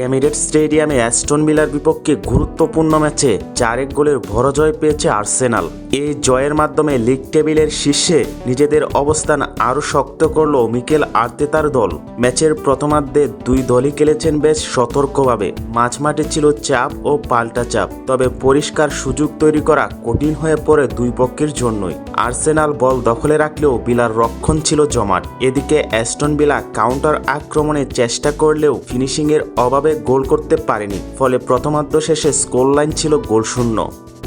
Emirate স্টেডিয়ামে Aston Miller বিপক্ষে গুরুত্বপূর্ণ ম্যাচে চারেক গোলের ভরজয় পেয়েছে আর্সেনাল। এই জয়ের মাধ্যমে লিগ টেবিলের শীর্ষে নিজেদের অবস্থান আরও শক্ত করল মিকেল আর্তেতার দল। ম্যাচের প্রথমার্ধে দুই দলই খেলেছেন বেশ সতর্কভাবে। মাঝমাঠে ছিল চাপ ও পাল্টা চাপ, তবে পরিষ্কার সুযোগ তৈরি করা কঠিন হয়ে পড়ে দুই পক্ষের জন্যই। আর্সেনাল বল দখলে রাখলেও বিলার রক্ষণ ছিল জমাট। এদিকে অ্যাস্টন বিলা কাউন্টার আক্রমণের চেষ্টা করলেও ফিনিশিংয়ের অভাবে গোল করতে পারেনি, ফলে প্রথমার্ধ শেষে স্কোর লাইন ছিল গোলশূন্য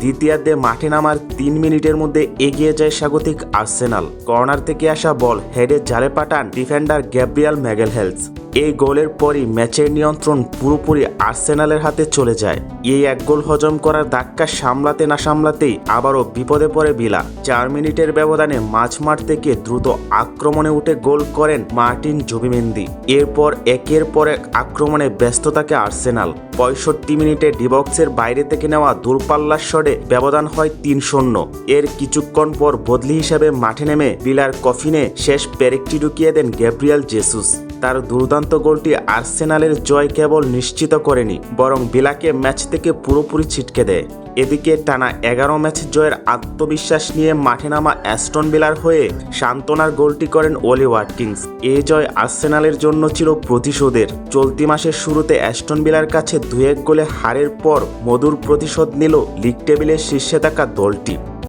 দ্বিতীয়ার্ধে মাঠে নামার তিন মিনিটের মধ্যে এগিয়ে যায় স্বাগতিক আর্সেনাল। কর্নার থেকে আসা বল হেডে জালে পাঠান ডিফেন্ডার গ্যাব্রিয়াল ম্যাগেলহেলস। এই গোলের পরই ম্যাচের নিয়ন্ত্রণ পুরোপুরি আর্সেনালের হাতে চলে যায়। এই এক গোল হজম করার ধাক্কা সামলাতে না সামলাতেই আবারও বিপদে পড়ে বিলা চার মিনিটের ব্যবধানে মাছ মাঝমাঠ থেকে দ্রুত আক্রমণে উঠে গোল করেন মার্টিন জুবিমেন্দি। এরপর একের পর এক আক্রমণে ব্যস্ত থাকে আর্সেনাল। পঁয়ষট্টি মিনিটে ডিবক্সের বাইরে থেকে নেওয়া দূরপাল্লার শটে ব্যবধান হয় তিন শূন্য। এর কিছুক্ষণ পর বদলি হিসেবে মাঠে নেমে বিলার কফিনে শেষ পেরেকটি ঢুকিয়ে দেন গ্যাব্রিয়াল জেসুস। তার দুর্দান্ত গোলটি আর্সেনালের জয় কেবল নিশ্চিত করেনি, বরং বিলাকে ম্যাচ থেকে পুরোপুরি ছিটকে দেয়। এদিকে টানা এগারো ম্যাচ জয়ের আত্মবিশ্বাস নিয়ে মাঠে নামা অ্যাস্টন বিলার হয়ে সান্ত্বনার গোলটি করেন ওলি ওয়াটকিংস এ জয় আর্সেনালের জন্য ছিল প্রতিশোধের। চলতি মাসের শুরুতে অ্যাস্টন বিলার কাছে দু এক গোলে হারের পর মধুর প্রতিশোধ নিল লিগ টেবিলের শীর্ষে থাকা দলটি।